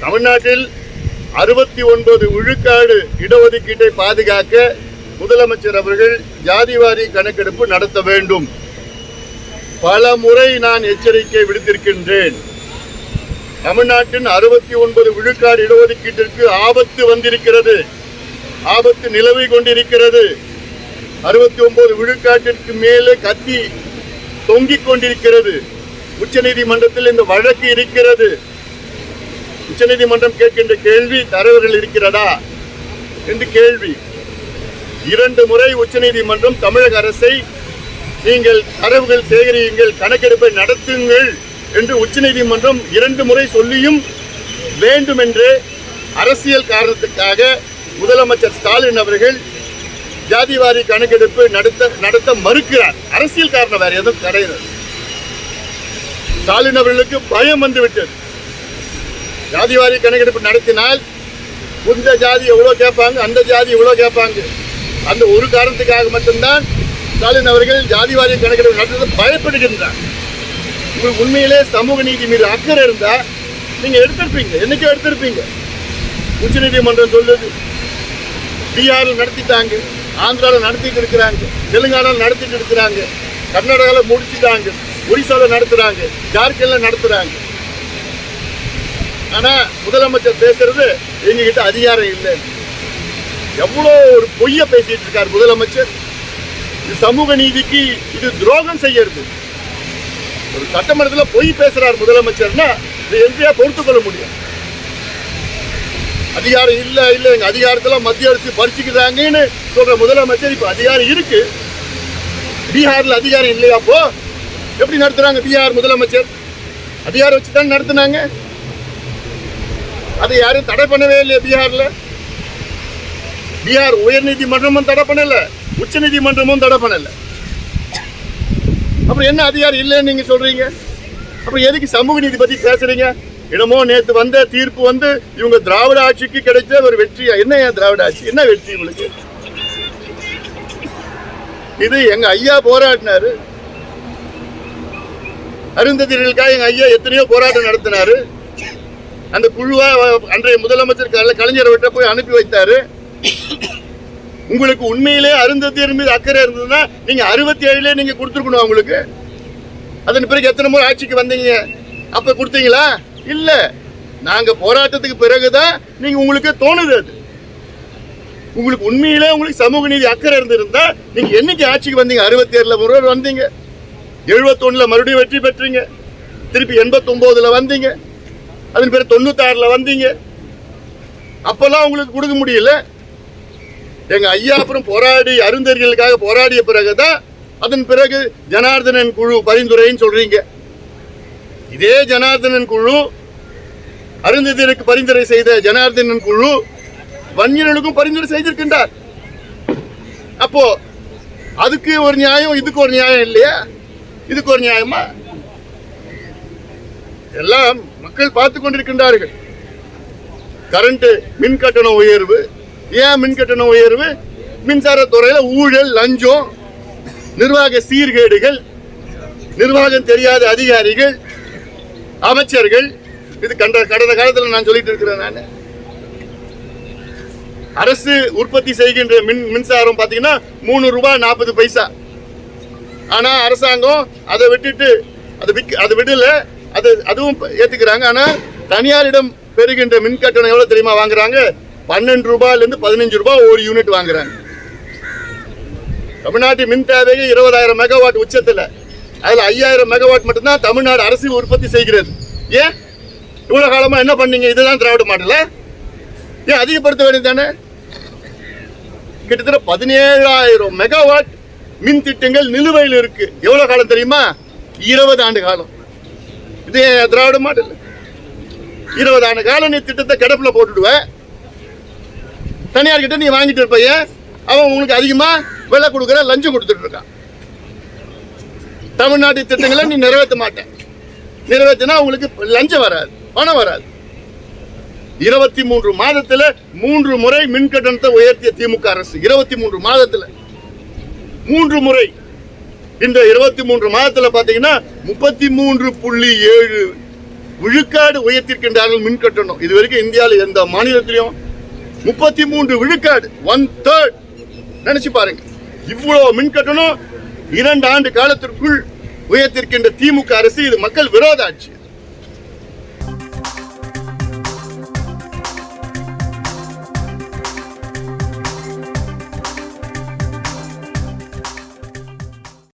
தமிழ்நாட்டில் அறுபத்தி ஒன்பது விழுக்காடு இடஒதுக்கீட்டை பாதுகாக்க முதலமைச்சர் அவர்கள் ஜாதிவாரி கணக்கெடுப்பு நடத்த வேண்டும். பல முறை நான் எச்சரிக்கை விடுத்திருக்கின்றேன். தமிழ்நாட்டின் அறுபத்தி ஒன்பது விழுக்காடு இடஒதுக்கீட்டிற்கு ஆபத்து வந்திருக்கிறது. ஆபத்து நிலவி கொண்டிருக்கிறது. அறுபத்தி ஒன்பது விழுக்காட்டிற்கு மேலே கத்தி தொங்கிக் கொண்டிருக்கிறது. உச்சநீதிமன்றத்தில் இந்த வழக்கு இருக்கிறது. உச்சநீதிமன்றம் கேட்கின்ற கேள்வி தரவுகள் இருக்கிறதா? என்று கேள்வி. இரண்டு முறை உச்சநீதிமன்றம் தமிழக அரசை நீங்கள் தரவுகள் சேகரியுங்கள் கணக்கெடுப்பை நடத்துங்கள் என்று உச்சநீதிமன்றம் இரண்டு முறை சொல்லியும் வேண்டுமென்று அரசியல் காரணத்துக்காக முதலமைச்சர் ஸ்டாலின் அவர்கள் ஜாதிவாரி கணக்கெடுப்பு நடத்த நடத்த மறுக்கிறார். அரசியல் காரணம் வேற எதுவும் கிடையாது. ஸ்டாலின் அவர்களுக்கு பயம் வந்துவிட்டது. ஜாதிவாரி கணக்கெடுப்பு நடத்தினால் இந்த ஜாதி எவ்வளோ கேட்பாங்க அந்த ஜாதி எவ்வளோ கேட்பாங்க. அந்த ஒரு காரணத்துக்காக மட்டும்தான் ஸ்டாலின் அவர்கள் ஜாதிவாரி கணக்கெடுப்பு நடத்துறது பயப்படுகின்றார். உங்களுக்கு உண்மையிலே சமூக நீதி மீது அக்கறை இருந்தால் நீங்கள் எடுத்திருப்பீங்க. என்றைக்கும் எடுத்திருப்பீங்க. உச்சநீதிமன்றம் சொல்லுது பீகாரில் நடத்திட்டாங்க ஆந்திராவில் நடத்திட்டு இருக்கிறாங்க தெலுங்கானாவில் நடத்திட்டு இருக்கிறாங்க கர்நாடகாவில் முடிச்சுட்டாங்க ஒரிசாவில் நடத்துகிறாங்க ஜார்க்கண்டில் நடத்துகிறாங்க ஆனா முதலமைச்சர் பேசுறது எங்ககிட்ட அதிகாரம் இல்லை. எவ்வளோ ஒரு பொய்ய பேசிட்டு இருக்கார் முதலமைச்சர். இது சமூக நீதிக்கு இது துரோகம் செய்யறது. ஒரு சட்டமன்றத்தில் பொய் பேசுறார் முதலமைச்சர்னா இது எப்படியா பொறுத்துக்கொள்ள முடியும்? அதிகாரம் இல்லை இல்லை எங்கள் அதிகாரத்தில் மத்திய அரசு பறிச்சுக்கிறாங்கன்னு சொல்ற முதலமைச்சர் இப்போ அதிகாரம் இருக்கு. பீகாரில் அதிகாரம் இல்லையா அப்போ? எப்படி நடத்துறாங்க பீகார் முதலமைச்சர்? அதிகாரம் வச்சு தான் நடத்துனாங்க. அதை யாரும் தடை பண்ணவே இல்லையா பீகாரில்? பீகார் உயர்நீதிமன்றமும் தடை பண்ணலை உச்ச நீதிமன்றமும் தடை பண்ணலை. அப்புறம் என்ன அதிகாரம் இல்லைன்னு நீங்கள் சொல்கிறீங்க அப்புறம் எதுக்கு சமூக நீதி பற்றி பேசுகிறீங்க என்னமோ நேற்று வந்த தீர்ப்பு வந்து இவங்க திராவிட ஆட்சிக்கு கிடைச்ச ஒரு வெற்றியா? என்ன ஏன் திராவிட ஆட்சி? என்ன வெற்றி உங்களுக்கு? இது எங்க ஐயா போராடினாரு. அருந்ததிகளுக்காக எங்க ஐயா எத்தனையோ போராட்டம் நடத்தினாரு. அந்த குழுவா அன்றைய முதலமைச்சர் கல- கலைஞர் விட்ட போய் அனுப்பி வைத்தாரு. உங்களுக்கு உண்மையிலே அருந்ததியர் மீது அக்கறை இருந்ததுன்னா நீங்க அறுபத்தி ஏழுல நீங்க கொடுத்துருக்கணும் அவங்களுக்கு. அதன் பிறகு எத்தனை முறை ஆட்சிக்கு வந்தீங்க? அப்ப கொடுத்தீங்களா? இல்ல. நாங்க போராட்டத்துக்கு பிறகுதான் நீங்க உங்களுக்கு தோணுது அது. உங்களுக்கு உண்மையிலே உங்களுக்கு சமூக நீதி அக்கறை இருந்திருந்தா நீங்க என்னைக்கு ஆட்சிக்கு வந்தீங்க? அறுபத்தி ஏழுல முறை வந்தீங்க. எழுபத்தொன்னுல மறுபடியும் வெற்றி பெற்றீங்க. திருப்பி எண்பத்தொன்பதுல வந்தீங்க. அதன் பிறகு தொண்ணூத்தாறில் வந்தீங்க. அப்போல்லாம் உங்களுக்கு கொடுக்க முடியல. எங்கள் ஐயா அப்புறம் போராடி அருந்தறிகளுக்காக போராடிய பிறகு தான் அதன் பிறகு ஜனார்தனன் குழு பரிந்துரைன்னு சொல்கிறீங்க இதே ஜனார்தனன் குழு அருந்ததியருக்கு பரிந்துரை செய்த ஜனார்தனன் குழு வன்னியர்களுக்கும் பரிந்துரை செய்திருக்கின்றார். அப்போ அதுக்கு ஒரு நியாயம் இதுக்கு ஒரு நியாயம் இல்லையா? இதுக்கு ஒரு நியாயமா? எல்லாம் மக்கள் பார்த்து கொண்டிருக்கின்றார்கள். கரண்ட் மின் கட்டண உயர்வு ஏன் மின் கட்டண உயர்வு? மின்சாரத்துறையில ஊழல் லஞ்சம் நிர்வாக சீர்கேடுகள் நிர்வாகம் தெரியாத அதிகாரிகள் அமைச்சர்கள். இது கண்ட கடந்த காலத்தில் நான் சொல்லிட்டு இருக்கிறேன் நான். அரசு உற்பத்தி செய்கின்ற மின் மின்சாரம் பார்த்தீங்கன்னா மூணு ரூபாய் நாற்பது பைசா. ஆனால் அரசாங்கம் அதை விட்டுட்டு அதை விக் அதை விடல. அது அதுவும் ஏற்றுக்கிறாங்க ஆனால் தனியாரிடம் பெறுகின்ற மின் கட்டணம் எவ்வளோ தெரியுமா வாங்குறாங்க? பன்னெண்டு ரூபாயிலேருந்து பதினஞ்சு ரூபாய் ஒரு யூனிட் வாங்குறாங்க. தமிழ்நாட்டு மின் தேவைக்கு இருபதாயிரம் மெகாவாட் உச்சத்தில் அதில் ஐயாயிரம் மெகாவாட் மட்டும்தான் தமிழ்நாடு அரசு உற்பத்தி செய்கிறது. ஏன்? இவ்வளோ காலமாக என்ன பண்ணீங்க? இதுதான் திராவிட மாடல? ஏன் அதிகப்படுத்த வேண்டியது தானே கிட்டத்தட்ட பதினேழாயிரம் மெகாவாட் மின் திட்டங்கள் நிலுவையில் இருக்கு. எவ்வளோ காலம் தெரியுமா? இருபது ஆண்டு காலம். இது திராவிட மாடல். இருபது ஆண்டு காலம் நீ திட்டத்தை கிடப்புல போட்டுடுவ. தனியார் கிட்ட நீ வாங்கிட்டு இருப்பைய அவன் உங்களுக்கு அதிகமா விலை கொடுக்குற லஞ்சம் கொடுத்துட்டு இருக்கான். தமிழ்நாட்டு திட்டங்களை நீ நிறைவேற்ற மாட்டேன் நிறைவேற்றினா உங்களுக்கு லஞ்சம் வராது பணம் வராது. இருபத்தி மூன்று மாதத்துல மூன்று முறை மின் கட்டணத்தை உயர்த்திய திமுக அரசு. இருபத்தி மூன்று மாதத்துல மூன்று முறை இந்த இருபத்தி மூன்று மாதத்தில் பார்த்தீங்கன்னா முப்பத்தி மூன்று புள்ளி ஏழு விழுக்காடு உயர்த்திருக்கின்றார்கள் மின் கட்டணம். இது வரைக்கும் இந்தியாவில் எந்த மாநிலத்திலையும் முப்பத்தி மூன்று விழுக்காடு ஒன் தேர்ட் நினைச்சு பாருங்க. இவ்வளோ மின் கட்டணம் இரண்டு ஆண்டு காலத்திற்குள் உயர்த்திருக்கின்ற திமுக அரசு இது மக்கள் விரோத ஆட்சி.